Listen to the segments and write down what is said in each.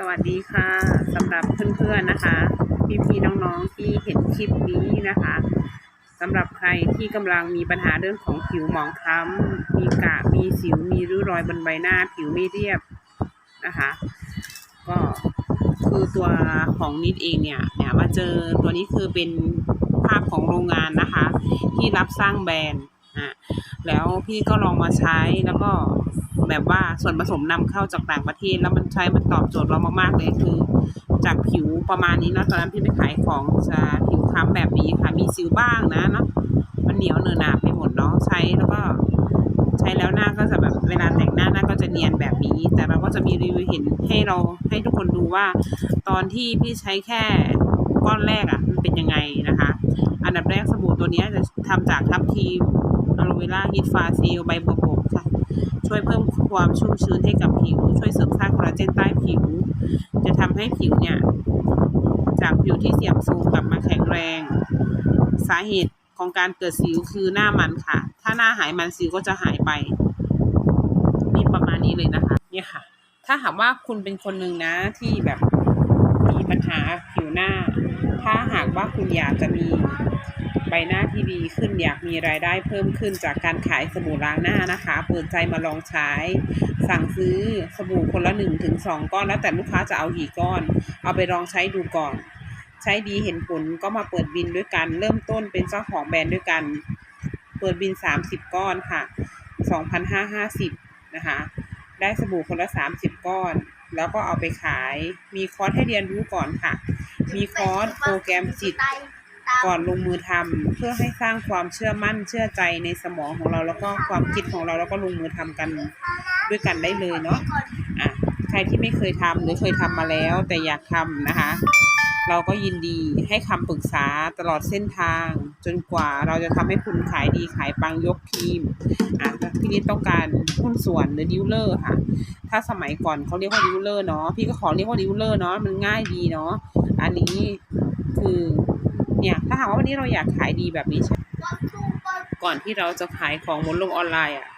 สวัสดีค่ะสำหรับเพื่อนๆนะคะ พี่ๆน้องๆที่เห็นคลิปนี้นะคะสำหรับใครที่กำลังมีปัญหาเรื่องของผิวหมองคล้ำมีกระมีสิวมีริ้วรอยบนใบหน้าผิวไม่เรียบนะคะ ก็คือตัวของนิดเองเนี่ยเนี่ยมาเจอตัวนี้คือเป็นภาพของโรงงานนะคะ ที่รับสร้างแบรนด์อะแล้วพี่ก็ลองมาใช้แล้วก็ แบบว่าส่วนผสมนำเข้าจากต่างประเทศ แล้วมันใช้มันตอบโจทย์เรามากๆเลยคือ จากผิวประมาณนี้นะตอนนั้นพี่ไปขายของจะผิวคล้ำแบบนี้ค่ะมีสิวบ้างนะเนาะมันเหนียวเนอะหนาไปหมดเนาะใช้แล้วก็ใช้แล้วหน้าก็จะแบบเวลาแต่งหน้าหน้าก็จะเนียนแบบนี้ แต่เราก็จะมีรีวิวเห็นให้เราให้ทุกคนดูว่า ตอนที่พี่ใช้แค่ก้อนแรกอะ่ะมันเป็นยังไงนะคะ อันดับแรกสบู่ตัวนี้จะทำจากทับทีมอะโลเวล่าฮิตฟาซิลใบบัวบกค่ะ ช่วยเพิ่มความชุ่มชื้นให้กับผิว ช่วยเสริมสร้างคอลลาเจนใต้ผิว จะทำให้ผิวเนี่ยจากผิวที่เสื่อมโทรมกลับมาแข็งแรง สาเหตุของการเกิดสิวคือหน้ามันค่ะ ถ้าหน้าหายมันสิวก็จะหายไปนี่ประมาณนี้เลยนะคะ เนี่ยค่ะ ถ้าหากว่าคุณเป็นคนหนึ่งนะที่แบบมีปัญหาผิวหน้า ถ้าหากว่าคุณอยากจะมี ใบหน้าที่ดีขึ้นอยากมีรายได้เพิ่มขึ้นจากการขายสบู่ล้างหน้านะคะ เปิดใจมาลองใช้ สั่งซื้อสบู่คนละหนึ่งถึงสองก้อนแล้วแต่ลูกค้าจะเอากี่ก้อน เอาไปลองใช้ดูก่อน ใช้ดีเห็นผลก็มาเปิดบินด้วยกัน เริ่มต้นเป็นเจ้าของแบรนด์ด้วยกัน เปิดบินสามสิบก้อนค่ะสองพันห้าห้าสิบนะคะ ได้สบู่คนละสามสิบก้อนแล้วก็เอาไปขาย มีคอร์สให้เรียนรู้ก่อนค่ะ มีคอร์สโปรแกรมจิต ก่อนลงมือทำเพื่อให้สร้างความเชื่อมั่นเชื่อใจในสมองของเราแล้วก็ความคิดของเราแล้วก็ลงมือทำกันด้วยกันได้เลยเนาะอะใครที่ไม่เคยทำหรือเคยทำมาแล้วแต่อยากทำนะคะ เราก็ยินดีให้คำปรึกษาตลอดเส้นทาง จนกว่าเราจะทำให้คุณขายดีขายปังยกทีมอะพี่นิดต้องการหุ้นส่วนหรือดิวเลอร์ค่ะ ถ้าสมัยก่อนเขาเรียกว่าดิวเลอร์เนาะพี่ก็ขอเรียกว่าดิวเลอร์เนาะมันง่ายดีเนาะอันนี้คือ เนี่ยถ้าหากว่าวันนี้เราอยากขายดีแบบนี้ใช่ก่อนที่เราจะขายของบนโลกออนไลน์อะ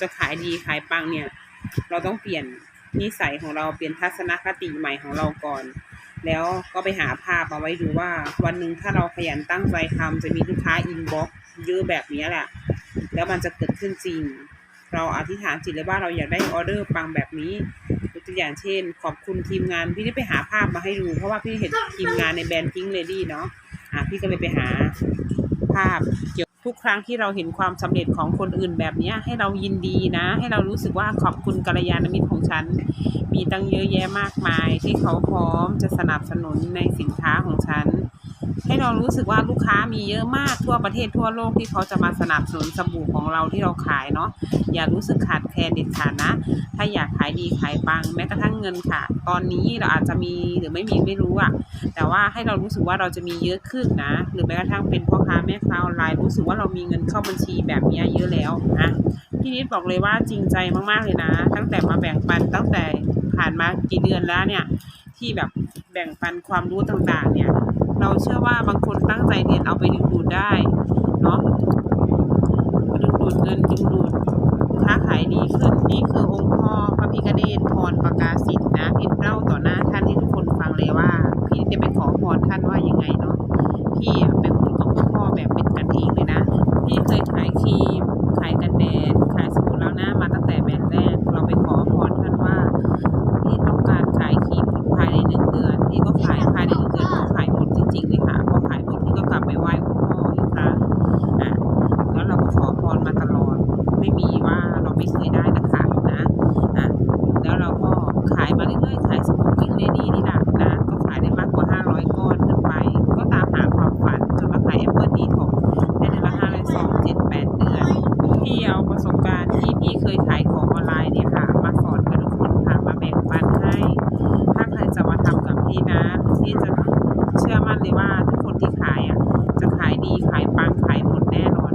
จะขายดีขายปังเนี่ย เราต้องเปลี่ยนนิสัยของเราเปลี่ยนทัศนคติใหม่ของเราก่อน แล้วก็ไปหาภาพมาไว้ดูว่า วันหนึ่งถ้าเราขยันตั้งใจทำจะมีลูกค้าอินบ็อกเยอะแบบนี้แหละแล้วมันจะเกิดขึ้นจริง เราอธิษฐานจิตเลยว่าเราอยากได้ออเดอร์ปังแบบนี้ยกตัวอย่างเช่น ขอบคุณทีมงานพี่ได้ไปหาภาพมาให้ดู เพราะว่าพี่เห็นทีมงานในแบรนด์พิงเลดี้เนาะ อะพี่ก็เลยไปหาภาพเกี่ยวทุกครั้งที่เราเห็นความสำเร็จของคนอื่นแบบเนี้ยให้เรายินดีนะ ให้เรารู้สึกว่าขอบคุณกัลยาณมิตรของฉัน มีตั้งเยอะแยะมากมายที่เขาพร้อมจะสนับสนุนในสินค้าของฉัน ให้เรารู้สึกว่าลูกค้ามีเยอะมากทั่วประเทศทั่วโลกที่เขาจะมาสนับสนุนสบู่ของเราที่เราขายเนาะอย่ารู้สึกขาดแคลนเด็ดขาดนะ ถ้าอยากขายดีขายปังแม้กระทั่งเงินค่ะ ตอนนี้เราอาจจะมีหรือไม่มีไม่รู้อะแต่ว่าให้เรารู้สึกว่าเราจะมีเยอะขึ้นนะ หรือแม้กระทั่งเป็นพ่อค้าแม่ค้าออนไลน์รู้สึกว่าเรามีเงินเข้าบัญชีแบบนี้เยอะแล้วนะพี่นิดบอกเลยว่าจริงใจมากๆเลยนะ ตั้งแต่มาแบ่งปันตั้งแต่ผ่านมากี่เดือนแล้วเนี่ยที่แบบแบ่งปันความรู้ต่างๆเนี่ย เราเชื่อว่าบางคนตั้งใจเรียนเอาไปดึงดูดได้เนาะดึงดูดเงินดึงดูดค้าขายดีขึ้นนี่คือองค์พ่อพระพิฆเนศพรประกาศสิทธินะเล่าต่ นี่นะพี่จะเชื่อมั่นเลยว่าทุกคนที่ขายอะจะขายดีขายปังขายหมดแน่นอน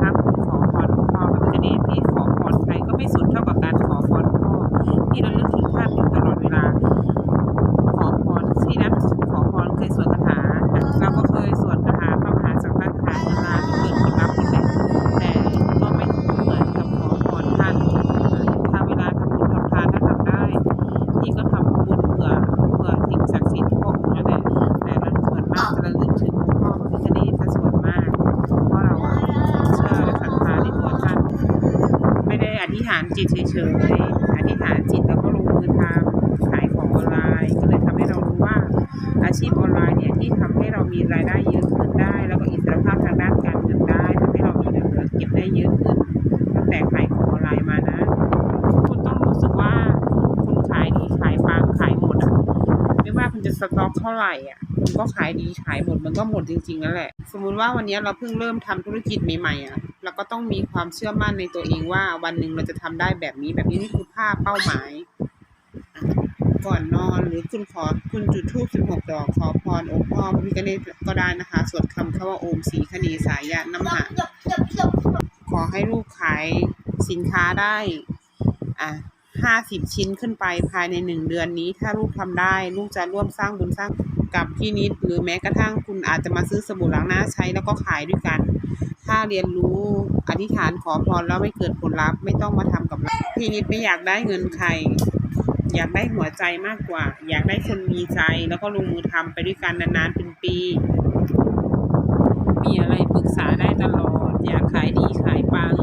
ถ้าคุณขอพรหลวงพ่อพระพิฆเนศที่ขอพรใครก็ไม่สุดเท่ากับการขอพรหลวงพ่อที่ระลึกถึงท่านอยู่ตลอดเวลา ขอพรที่นัดขอพรเคยสวดคาถาเราก็เคยสวดคาถาพระมหาสังฆทานเวลาที่เกิดผลลัพธ์นี่แหละแต่ก็ไม่เหมือนกับขอพรท่านถ้าเวลาทำบุญทำทานถ้าทำได้ พี่ก็ทำบุญ ยๆอธิษฐานจิตแล้วก็ลงมือทำขายของออนไลน์ ก็เลยทำให้เรารู้ว่าอาชีพออนไลน์เนี่ยที่ทำให้เรามีรายได้เยอะขึ้นได้ แล้วก็อิสรภาพทางด้านการเงินได้ทำให้เรามีเงินเหลือเก็บได้เยอะขึ้นตั้งแต่ขายของออนไลน์มานะ คุณต้องรู้สึกว่าคุณขายดีขายปังขายหมดอะไม่ว่าคุณจะสต็อกเท่าไหร่อะ คุณก็ขายดีขายหมดมันก็หมดจริงๆนั่นแหละ สมมุติว่าวันนี้เราเพิ่งเริ่มทำธุรกิจใหม่ๆอะเราก็ต้องมีความเชื่อมั่นในตัวเองว่าวันหนึ่งเราจะทำได้แบบนี้แบบนี้นี่คือภาพเป้าหมายอะก่อนนอนหรือคุณขอคุณจุดธูปสิบหกดอกขอพรองค์พ่อพระพิฆเนศก็ได้นะคะ สวดคำคำว่าโอมสีคณีสายยะน้ำหะขอให้ลูกขายสินค้าได้ อะ ห้าสิบชิ้นขึ้นไปภายในหนึ่งเดือนนี้ ถ้าลูกทำได้ ลูกจะร่วมสร้างบุญสร้างกับพี่นิด หรือแม้กระทั่งคุณอาจจะมาซื้อสบู่ล้างหน้าใช้แล้วก็ขายด้วยกัน ถ้าเรียนรู้อธิษฐานขอพรแล้วไม่เกิดผลลัพธ์ไม่ต้องมาทำกับพี่นิดไม่อยากได้เงินใครอยากได้หัวใจมากกว่า อยากได้คนมีใจแล้วก็ลงมือทำไปด้วยกันนานๆเป็นปี มีอะไรปรึกษาได้ตลอด อยากขายดีขายปัง